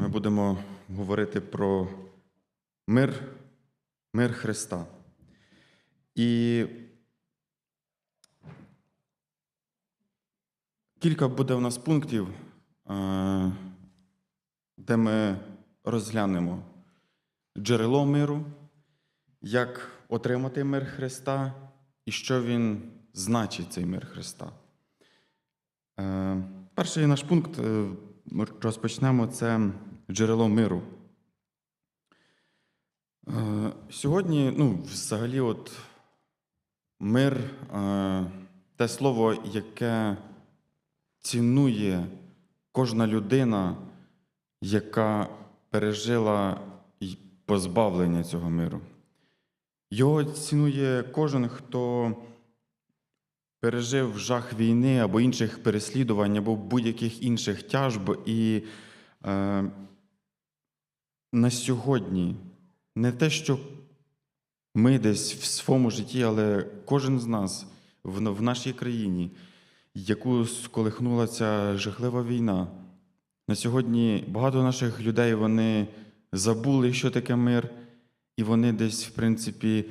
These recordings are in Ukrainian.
Ми будемо говорити про мир, мир Христа. І кілька буде в нас пунктів, е, де ми розглянемо джерело миру, як отримати мир Христа і що він значить, цей мир Христа. Е, Перший наш пункт е, розпочнемо це джерело миру. Е, Сьогодні, ну, взагалі, от мир е, те слово, яке цінує кожна людина, яка пережила позбавлення цього миру. Його цінує кожен, хто пережив жах війни або інших переслідувань, або будь-яких інших тяжб. І е, на сьогодні не те, що ми десь в своєму житті, але кожен з нас в, в нашій країні, яку сколихнула ця жахлива війна. На сьогодні багато наших людей вони забули, що таке мир, і вони десь, в принципі,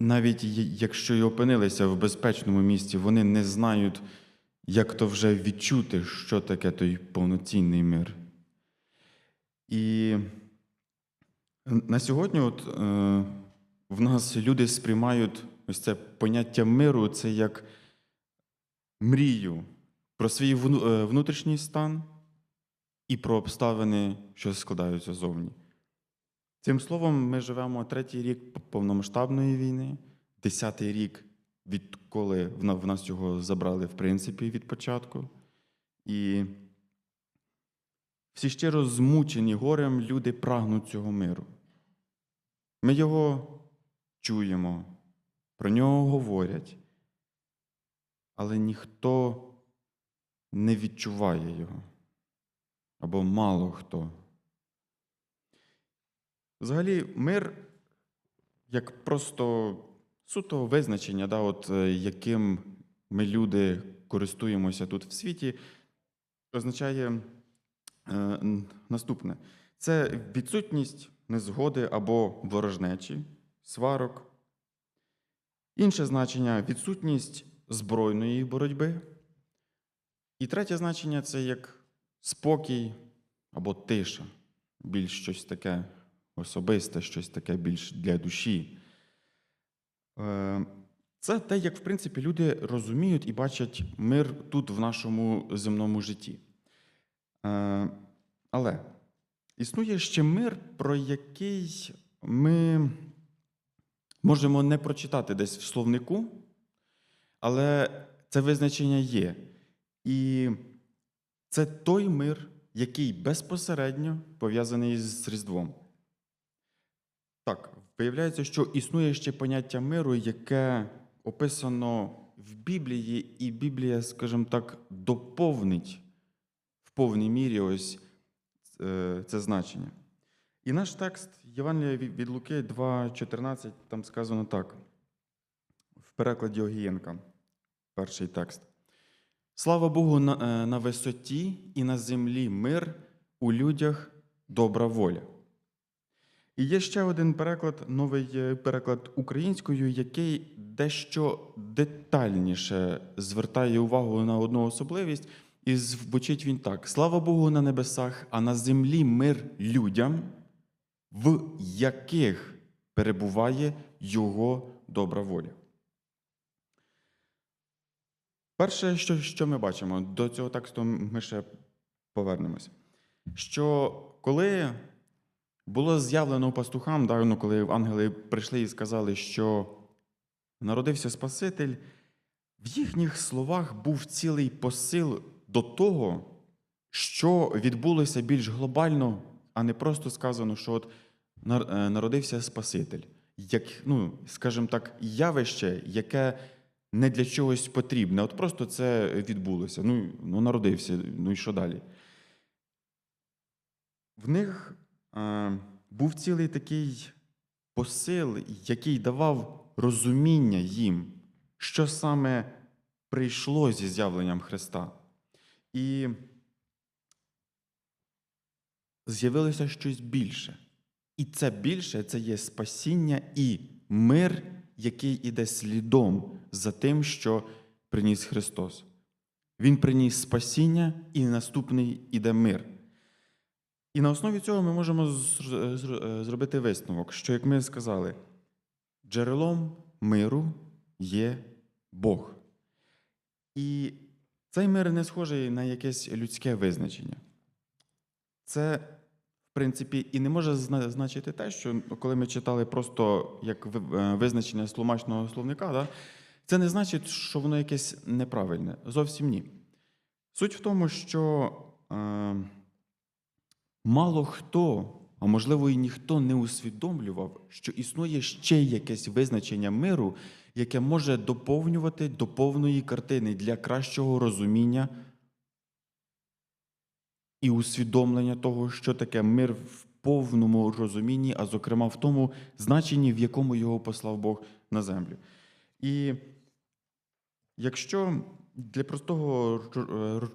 навіть якщо і опинилися в безпечному місці, вони не знають, як то вже відчути, що таке той повноцінний мир. І на сьогодні, от, е, в нас люди сприймають ось це поняття миру, це як мрію про свій е, внутрішній стан і про обставини, що складаються зовні. Цим словом, ми живемо третій рік повномасштабної війни, десятий рік, відколи в в нас його забрали, в принципі, від початку. І всі щиро змучені горем люди прагнуть цього миру. Ми його чуємо, про нього говорять, але ніхто не відчуває його. Або мало хто. Взагалі, мир як просто суто визначення, да, от, е, яким ми люди користуємося тут в світі, означає наступне: це відсутність незгоди або ворожнечі, сварок. Інше значення відсутність збройної боротьби. І третє значення це як спокій або тиша, більш щось таке особисте, щось таке більш для душі. Е, Це те, як в принципі люди розуміють і бачать мир тут, в нашому земному житті. Е, Але існує ще мир, про який ми можемо не прочитати десь в словнику, але це визначення є. І це той мир, який безпосередньо пов'язаний з Різдвом. Так, виявляється, що існує ще поняття миру, яке описано в Біблії, і Біблія, скажімо так, доповнить повній мірі ось е, це значення. І наш текст Євангелія від Луки 2,14, там сказано так, в перекладі Огієнка, перший текст. Слава Богу на, е, на висоті і на землі мир, у людях добра воля. І є ще один переклад, новий е, переклад українською, який дещо детальніше звертає увагу на одну особливість, і звучить він так: Слава Богу на небесах, а на землі мир людям, в яких перебуває Його добра воля. Перше, що, що ми бачимо, до цього тексту ми ще повернемось. Що коли було з'явлено пастухам, да, ну, коли ангели прийшли і сказали, що народився Спаситель, в їхніх словах був цілий посил до того, що відбулося більш глобально, а не просто сказано, що от е, народився Спаситель. Як, ну, скажімо так, явище, яке не для чогось потрібне. От просто це відбулося. Ну, ну народився, ну і що далі? В них е, був цілий такий посил, який давав розуміння їм, що саме прийшло зі з'явленням Христа. І з'явилося щось більше. І це більше це є спасіння і мир, який іде слідом за тим, що приніс Христос. Він приніс спасіння, і наступний іде мир. І на основі цього ми можемо зр- зр- зробити висновок, що, як ми сказали, джерелом миру є Бог. І цей мир не схожий на якесь людське визначення. Це, в принципі, і не може значити те, що коли ми читали просто як е, визначення тлумачного словника, да, це не значить, що воно якесь неправильне. Зовсім ні. Суть в тому, що е, мало хто, а можливо і ніхто не усвідомлював, що існує ще якесь визначення миру, яке може доповнювати до повної картини для кращого розуміння і усвідомлення того, що таке мир в повному розумінні, а зокрема в тому значенні, в якому його послав Бог на землю. І якщо для простого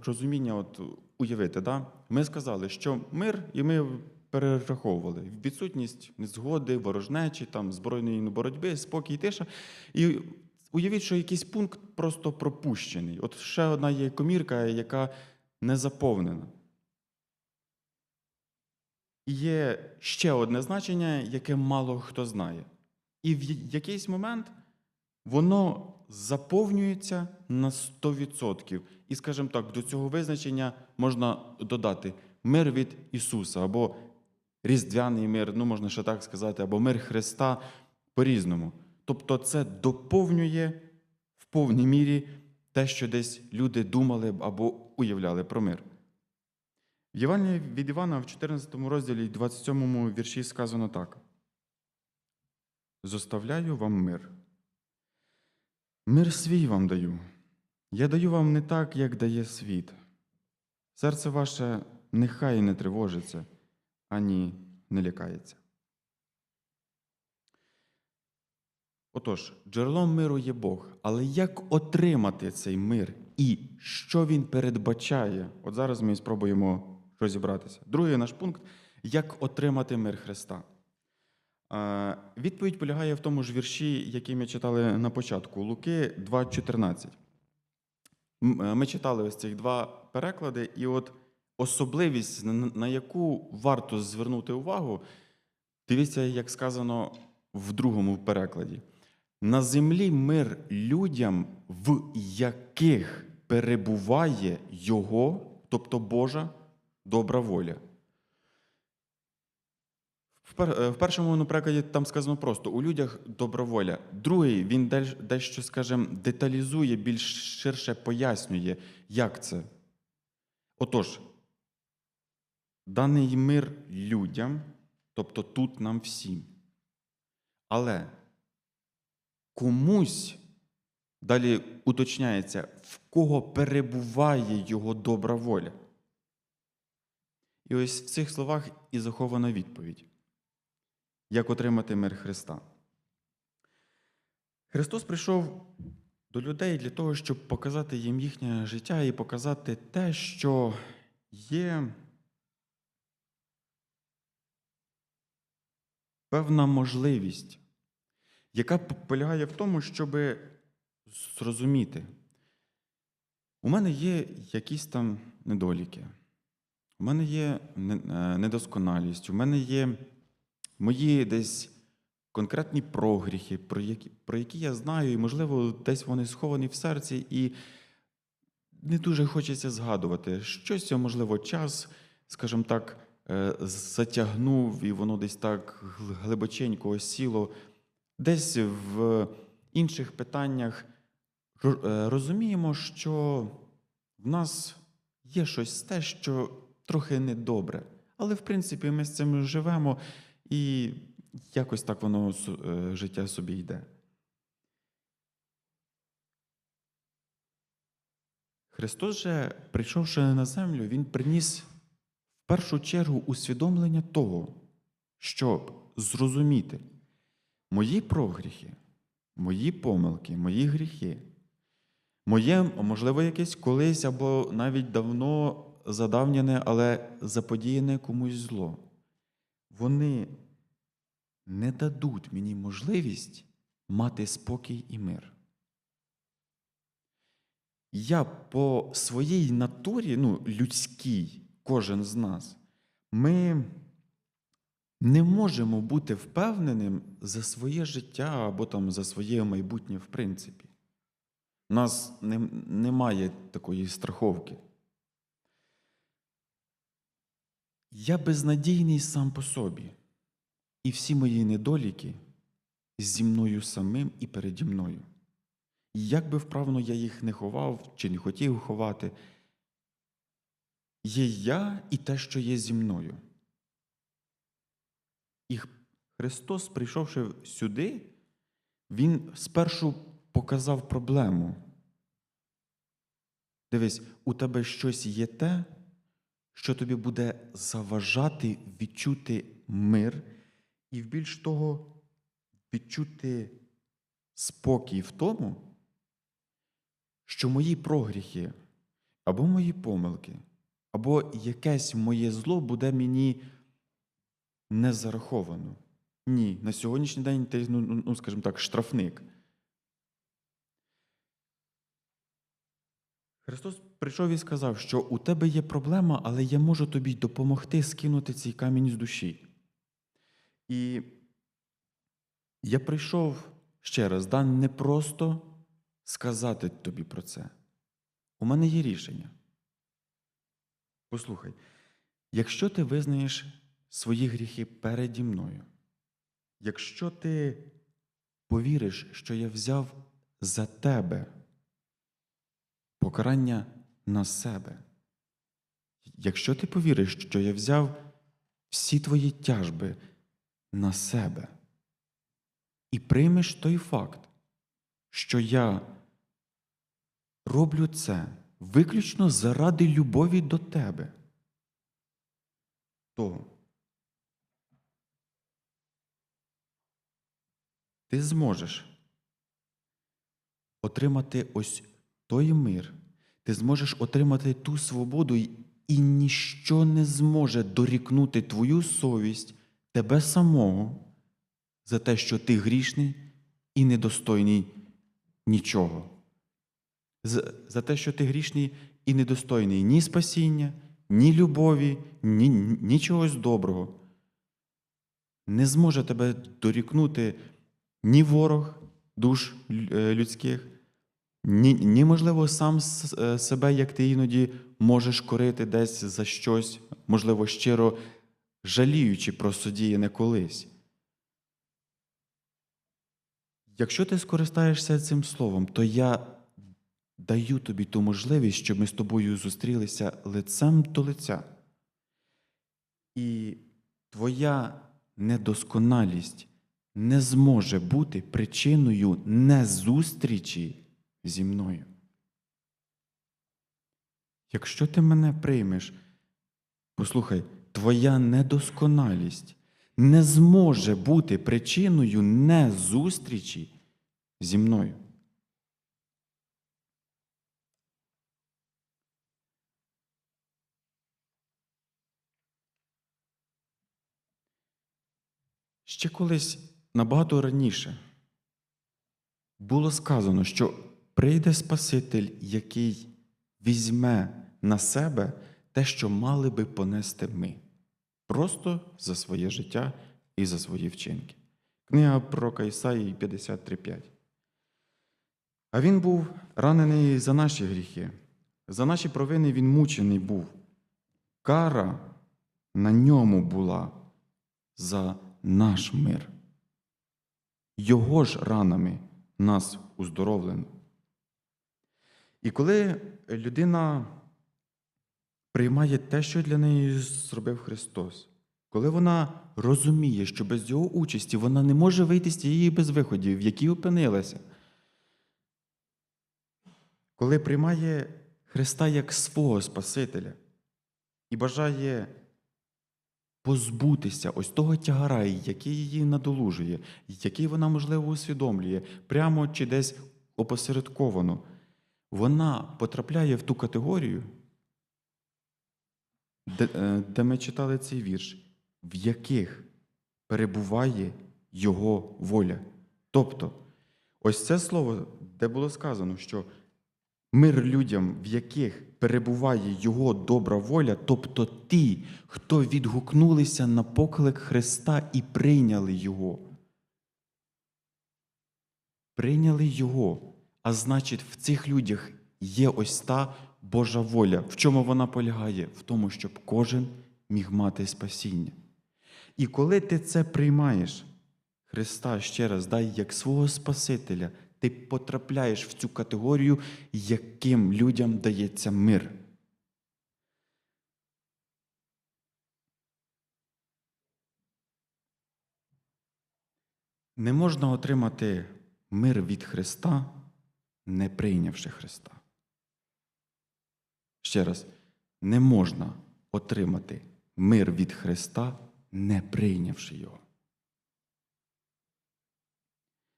розуміння от, уявити, да, ми сказали, що мир, і ми перераховували відсутність незгоди, ворожнечі, там, збройної боротьби, спокій, тиша. І уявіть, що якийсь пункт просто пропущений. От ще одна є комірка, яка не заповнена. Є ще одне значення, яке мало хто знає. І в якийсь момент воно заповнюється на 100%. І, скажімо так, до цього визначення можна додати мир від Ісуса, або Різдвяний мир, ну можна ще так сказати, або мир Христа по-різному. Тобто це доповнює в повній мірі те, що десь люди думали або уявляли про мир. В Євангелії від Івана в 14 розділі 27 вірші сказано так: Зоставляю вам мир. Мир свій вам даю. Я даю вам не так, як дає світ. Серце ваше нехай не тривожиться, ані не лякається. Отож, джерелом миру є Бог. Але як отримати цей мир і що він передбачає? От зараз ми спробуємо розібратися. Другий наш пункт як отримати мир Христа. Е, Відповідь полягає в тому ж вірші, який ми читали на початку Луки 2.14. Е, Ми читали ось цих два переклади, і от особливість, на- яку варто звернути увагу, дивіться, як сказано в другому перекладі. На землі мир людям, в яких перебуває Його, тобто Божа добра воля. В е, першому ну, перекладі там сказано просто у людях добра воля. Другий він дещо, скажімо, деталізує, більш ширше пояснює, як це. Отож, даний мир людям, тобто тут нам всім. Але комусь далі уточняється, в кого перебуває його добра воля. І ось в цих словах і захована відповідь. Як отримати мир Христа? Христос прийшов до людей для того, щоб показати їм їхнє життя і показати те, що є певна можливість, яка полягає в тому, щоб зрозуміти, у мене є якісь там недоліки, у мене є е, недосконалість, у мене є мої десь конкретні прогріхи, про які, про які я знаю, і, можливо, десь вони сховані в серці, і не дуже хочеться згадувати. Щось, можливо, час, скажімо так, затягнув, і воно десь так глибоченько осіло. Десь в інших питаннях е, розуміємо, що в нас є щось те, що трохи недобре. Але, в принципі, ми з цим живемо, і якось так воно е, життя собі йде. Христос же, прийшовши на землю, Він приніс першу чергу усвідомлення того, щоб зрозуміти мої прогріхи, мої помилки, мої гріхи, моє, можливо, якесь колись або навіть давно задавнене, але заподіяне комусь зло. Вони не дадуть мені можливість мати спокій і мир. Я по своїй натурі, ну, людській, кожен з нас, ми не можемо бути впевненим за своє життя або там за своє майбутнє в принципі. У нас не, немає такої страховки. Я безнадійний сам по собі, і всі мої недоліки зі мною самим і переді мною. І як би вправно я їх не ховав чи не хотів ховати, є я і те, що є зі мною. І Христос, прийшовши сюди, Він спершу показав проблему. Дивись, у тебе щось є те, що тобі буде заважати відчути мир і більш того, відчути спокій в тому, що мої прогріхи або мої помилки, або якесь моє зло буде мені не зараховано. Ні, на сьогоднішній день ти, ну, ну, ну, скажімо так, штрафник. Христос прийшов і сказав, що у тебе є проблема, але я можу тобі допомогти скинути цей камінь з душі. І я прийшов ще раз, да, не просто сказати тобі про це. У мене є рішення. Послухай, якщо ти визнаєш свої гріхи переді мною, якщо ти повіриш, що я взяв за тебе покарання на себе, якщо ти повіриш, що я взяв всі твої тяжби на себе і приймеш той факт, що я роблю це виключно заради любові до тебе, то ти зможеш отримати ось той мир, ти зможеш отримати ту свободу, і- ніщо не зможе дорікнути твою совість, тебе самого, за те, що ти грішний і недостойний нічого. За те, що ти грішний і недостойний ні спасіння, ні любові, ні, ні чогось доброго. Не зможе тебе дорікнути ні ворог душ е, людських, ні, ні, можливо, сам е, себе, як ти іноді можеш корити десь за щось, можливо, щиро жаліючи про содіяне колись. Якщо ти скористаєшся цим словом, то я даю тобі ту можливість, щоб ми з тобою зустрілися лицем до лиця. І твоя недосконалість не зможе бути причиною незустрічі зі мною. Якщо ти мене приймеш, послухай, твоя недосконалість не зможе бути причиною незустрічі зі мною. Ще колись набагато раніше було сказано, що прийде Спаситель, який візьме на себе те, що мали би понести ми, просто за своє життя і за свої вчинки. Книга пророка Ісаїї 53.5. А він був ранений за наші гріхи, за наші провини він мучений був. Кара на ньому була за наш мир. Його ж ранами нас уздоровлено. І коли людина приймає те, що для неї зробив Христос, коли вона розуміє, що без його участі вона не може вийти з тієї безвиходів, в якій опинилася, коли приймає Христа як свого Спасителя і бажає позбутися ось того тягара, який її надолужує, який вона, можливо, усвідомлює, прямо чи десь опосередковано, вона потрапляє в ту категорію, де, е, де ми читали цей вірш, в яких перебуває Його воля. Тобто, ось це слово, де було сказано, що мир людям, в яких перебуває Його добра воля, тобто ті, хто відгукнулися на поклик Христа і прийняли Його. Прийняли Його. А значить, в цих людях є ось та Божа воля. В чому вона полягає? В тому, щоб кожен міг мати спасіння. І коли ти це приймаєш, Христа ще раз дай як свого Спасителя, ти потрапляєш в цю категорію, яким людям дається мир. Не можна отримати мир від Христа, не прийнявши Христа. Ще раз, не можна отримати мир від Христа, не прийнявши Його.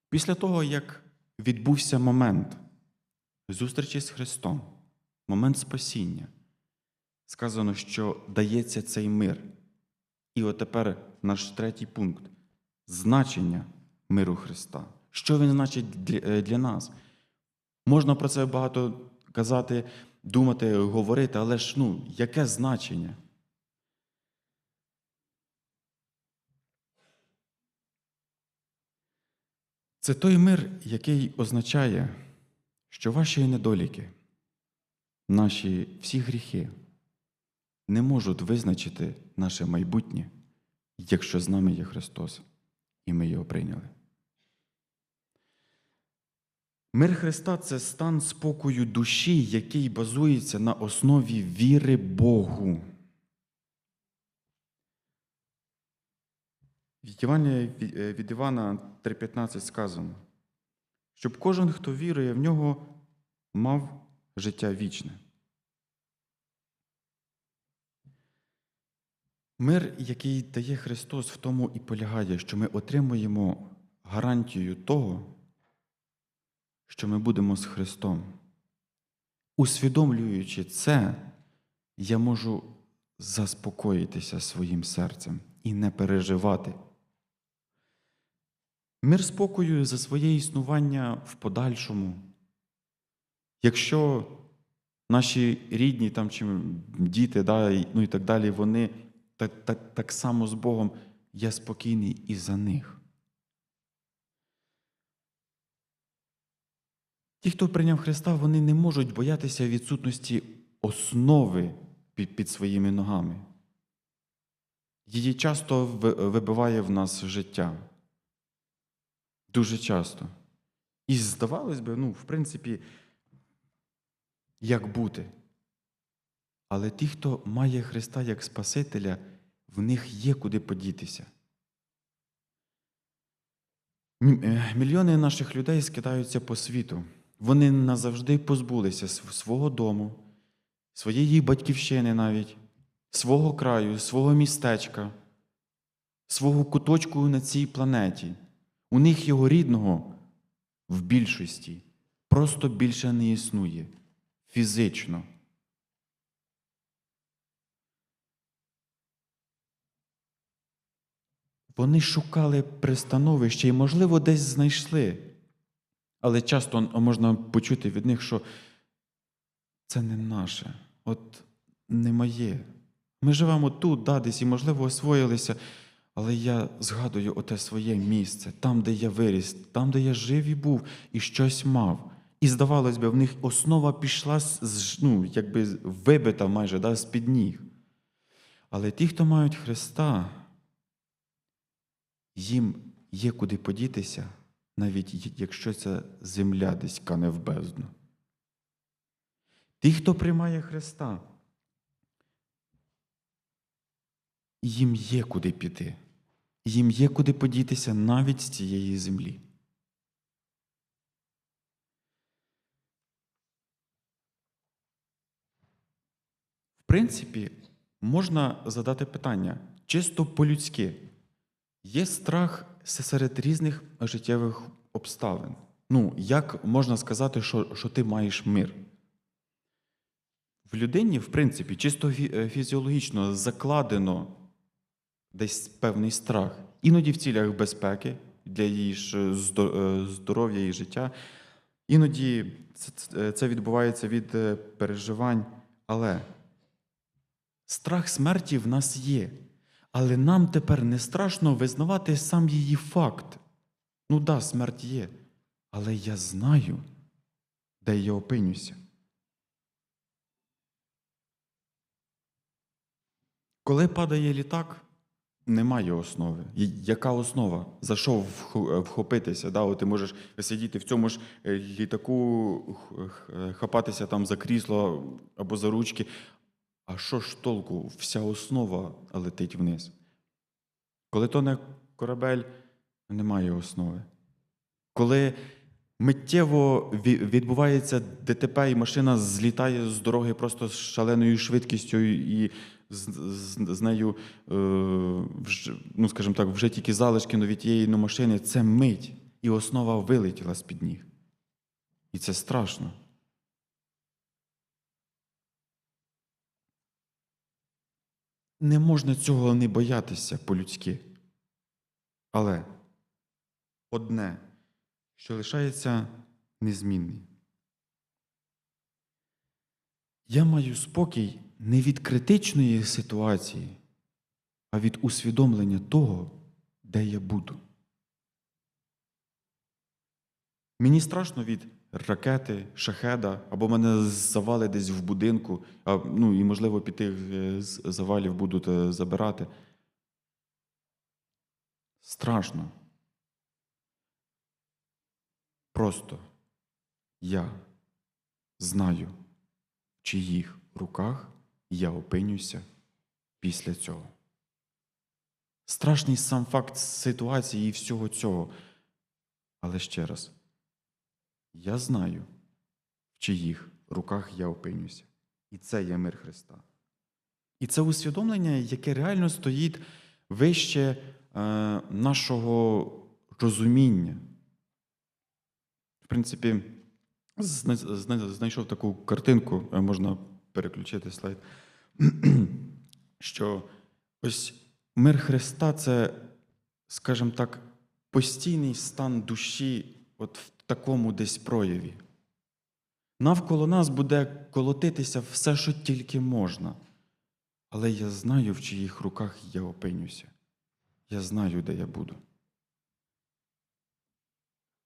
Після того, як відбувся момент зустрічі з Христом, момент спасіння, сказано, що дається цей мир. І от тепер наш третій пункт значення миру Христа. Що він значить для, е, нас? Можна про це багато казати, думати, говорити, але ж ну, яке значення? Це той мир, який означає, що ваші недоліки, наші всі гріхи не можуть визначити наше майбутнє, якщо з нами є Христос, і ми його прийняли. Мир Христа це стан спокою душі, який базується на основі віри Богу. В е, від Івана 3,15 сказано, щоб кожен, хто вірує в нього, мав життя вічне. Мир, який дає Христос, в тому і полягає, що ми отримуємо гарантію того, що ми будемо з Христом. Усвідомлюючи це, я можу заспокоїтися своїм серцем і не переживати. Мир спокою за своє існування в подальшому. Якщо наші рідні там, чи діти, да, ну і так далі, вони так, так, так само з Богом, я спокійний і за них. Ті, хто прийняв Христа, вони не можуть боятися відсутності основи під, під своїми ногами. Її часто вибиває в нас життя. Дуже часто. І здавалось би, ну, в принципі, як бути. Але ті, хто має Христа як Спасителя, в них є куди подітися. Е, Мільйони наших людей скидаються по світу. Вони назавжди позбулися свого дому, своєї батьківщини навіть, свого краю, свого містечка, свого куточку на цій планеті. У них його рідного в більшості просто більше не існує фізично. Вони шукали пристановище і, можливо, десь знайшли. Але часто можна почути від них, що це не наше, от не моє. Ми живемо тут, да, десь і, можливо, освоїлися, але я згадую оте своє місце, там, де я виріс, там, де я жив і був, і щось мав. І здавалось би, в них основа пішла з- ну, якби вибита майже да, з-під ніг. Але ті, хто мають Христа, їм є куди подітися, навіть якщо ця земля десь кане в бездну. Ті, хто приймає Христа, їм є куди піти, їм є куди подітися навіть з цієї землі. В принципі, можна задати питання чисто по-людськи. Є страх серед різних життєвих обставин. Ну, як можна сказати, що, що ти маєш мир? в людині, в принципі, чисто е, фізіологічно закладено десь певний страх. Іноді в цілях безпеки для її ж е, здоров'я і життя. Іноді це, це відбувається від е, переживань. Але страх смерті в нас є. Але нам тепер не страшно визнавати сам її факт. Ну да, смерть є. Але я знаю, де я опинюся. Коли падає літак, немає основи. Яка основа? За що вхопитися? Да? От ти можеш сидіти в цьому ж е, літаку, хапатися там за крісло або за ручки. А що ж толку? Вся основа летить вниз. Коли тоне корабель, немає основи. Коли миттєво відбувається ДТП, і машина злітає з дороги просто з шаленою швидкістю, і з, нею, е, ну, скажімо так, вже тільки залишки нові тієї ну, машини, це мить, і основа вилетіла з-під ніг. І це страшно. Не можна цього не боятися по-людськи. Але одне, що лишається незмінним. Я маю спокій не від критичної ситуації, а від усвідомлення того, де я буду. Мені страшно від ракети, шахеда, або мене завали десь в будинку, а, ну і, можливо, під тих е, завалів будуть е, забирати. Страшно. Просто я знаю, в чиїх руках я опинюся після цього. Страшний сам факт ситуації і всього цього. Але ще раз, я знаю, в чиїх руках я опинюся. І це є мир Христа. І це усвідомлення, яке реально стоїть вище е, нашого розуміння. В принципі, зна- зна- знайшов таку картинку, е, можна переключити слайд, що ось мир Христа це, скажімо так, постійний стан душі от в такому десь прояві. Навколо нас буде колотитися все, що тільки можна. Але я знаю, в чиїх руках я опинюся. Я знаю, де я буду.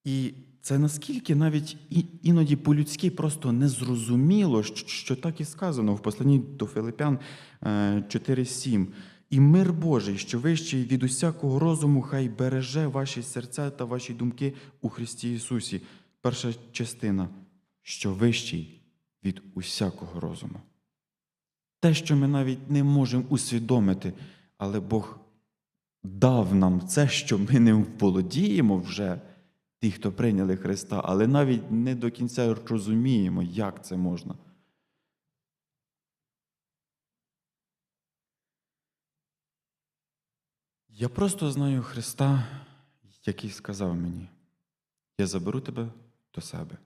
І це наскільки навіть іноді по-людськи просто незрозуміло, що, що так і сказано в посланні до Филипян е, 4.7. І мир Божий, що вищий від усякого розуму, хай береже ваші серця та ваші думки у Христі Ісусі. Перша частина, що вищий від усякого розуму. Те, що ми навіть не можемо усвідомити, але Бог дав нам це, що ми не володіємо вже, ті, хто прийняли Христа, але навіть не до кінця розуміємо, як це можна. Я просто знаю Христа, який сказав мені: я заберу тебе до себе.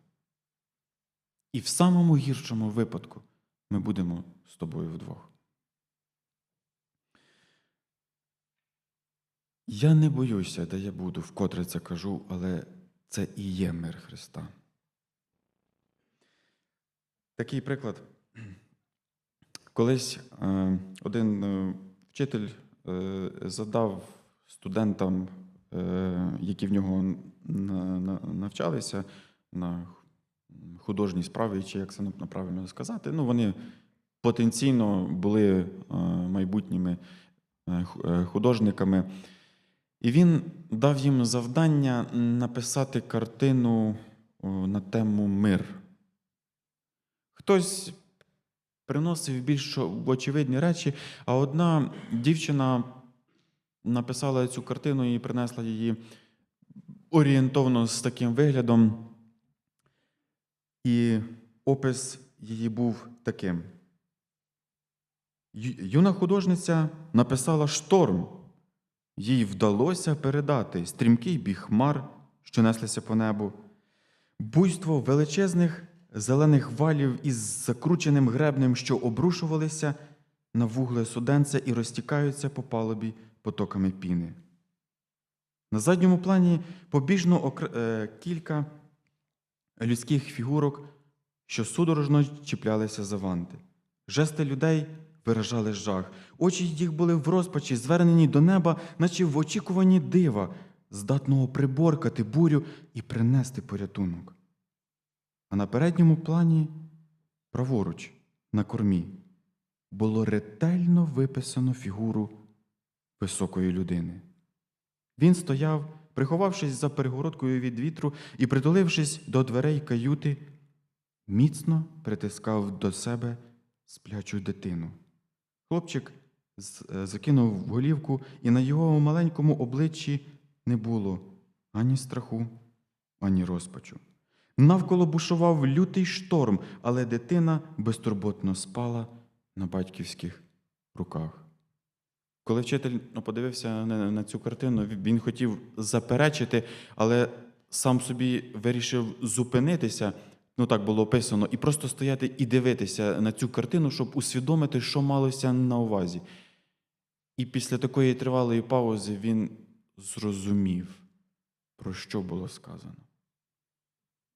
І в самому гіршому випадку ми будемо з тобою вдвох. Я не боюся, де я буду, вкотре це кажу, але це і є мир Христа. Такий приклад. Колись е, один е, вчитель е, задав студентам, які в нього на- на- навчалися на художній справі, чи як це правильно сказати, ну, вони потенційно були майбутніми ху- художниками. І він дав їм завдання написати картину на тему мир. Хтось приносив більш очевидні речі, а одна дівчина написала цю картину і принесла її орієнтовно з таким виглядом. І опис її був таким. Юна художниця написала шторм. Їй вдалося передати стрімкий біг хмар, що неслися по небу, буйство величезних зелених валів із закрученим гребнем, що обрушувалися на вугле суденця і розтікаються по палубі потоками піни. На задньому плані побіжно окр- е, кілька людських фігурок, що судорожно чіплялися за ванти. Жести людей виражали жах. Очі їх були в розпачі, звернені до неба, наче в очікуванні дива, здатного приборкати бурю і принести порятунок. А на передньому плані, праворуч, на кормі, було ретельно виписано фігуру високої людини. Він стояв, приховавшись за перегородкою від вітру і, притулившись до дверей каюти, міцно притискав до себе сплячу дитину. Хлопчик е, закинув голівку, і на його маленькому обличчі не було ані страху, ані розпачу. Навколо бушував лютий шторм, але дитина безтурботно спала на батьківських руках. Коли вчитель ну, подивився на, на цю картину, він хотів заперечити, але сам собі вирішив зупинитися. Ну так було описано, і просто стояти і дивитися на цю картину, щоб усвідомити, що малося на увазі. І після такої тривалої паузи він зрозумів, про що було сказано.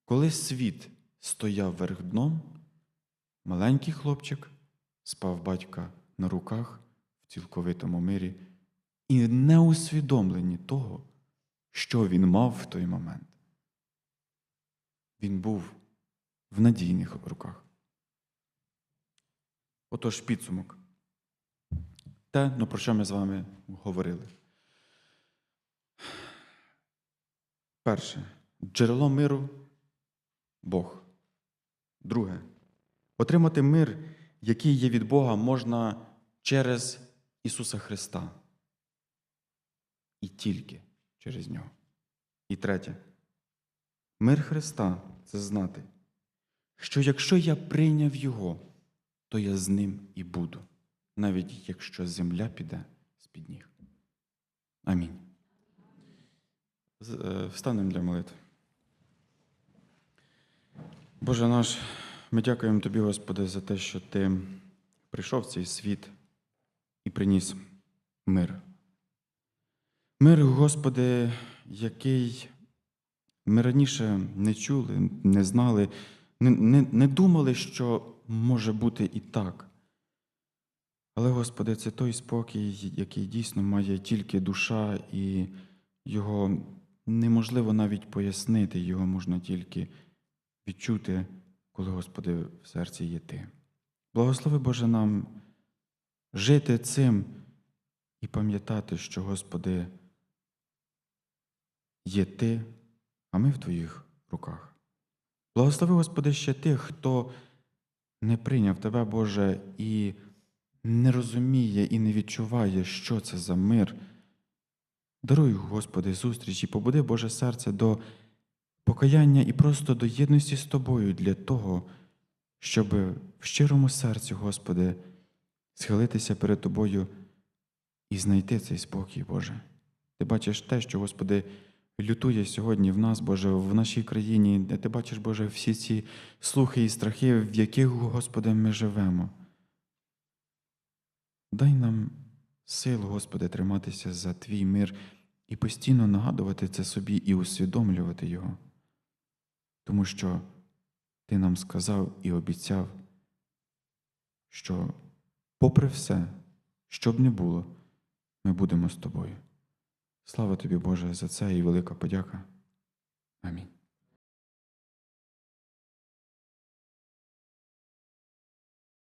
Коли світ стояв вверх дном, маленький хлопчик спав батька на руках в цілковитому мирі і не усвідомлені того, що він мав в той момент. Він був в надійних руках. Отож, підсумок. Те, ну, про що ми з вами говорили. Перше. Джерело миру Бог. Друге. Отримати мир, який є від Бога, можна через Ісуса Христа. І тільки через Нього. І третє. Мир Христа це знати, що якщо я прийняв Його, то я з ним і буду, навіть якщо земля піде з-під ніг. Амінь. Е, Встанемо для молитви. Боже наш, ми дякуємо Тобі, Господи, за те, що Ти прийшов в цей світ і приніс мир. Мир, Господи, який ми раніше не чули, не знали, не, не, не думали, що може бути і так. Але, Господи, це той спокій, який дійсно має тільки душа, і його неможливо навіть пояснити, його можна тільки відчути, коли, Господи, в серці є Ти. Благослови Боже нам жити цим і пам'ятати, що, Господи, є Ти, а ми в Твоїх руках. Благослови, Господи, ще тих, хто не прийняв Тебе, Боже, і не розуміє і не відчуває, що це за мир. Даруй, Господи, зустріч і побуди Боже серце до покаяння і просто до єдності з Тобою для того, щоб в щирому серці, Господи, схилитися перед Тобою і знайти цей спокій, Боже. Ти бачиш те, що, Господи, лютує сьогодні в нас, Боже, в нашій країні, де ти бачиш, Боже, всі ці слухи і страхи, в яких, Господи, ми живемо. Дай нам силу, Господи, триматися за Твій мир і постійно нагадувати це собі і усвідомлювати його. Тому що Ти нам сказав і обіцяв, що, попри все, що б не було, ми будемо з тобою. Слава тобі, Боже, за це і велика подяка. Амінь.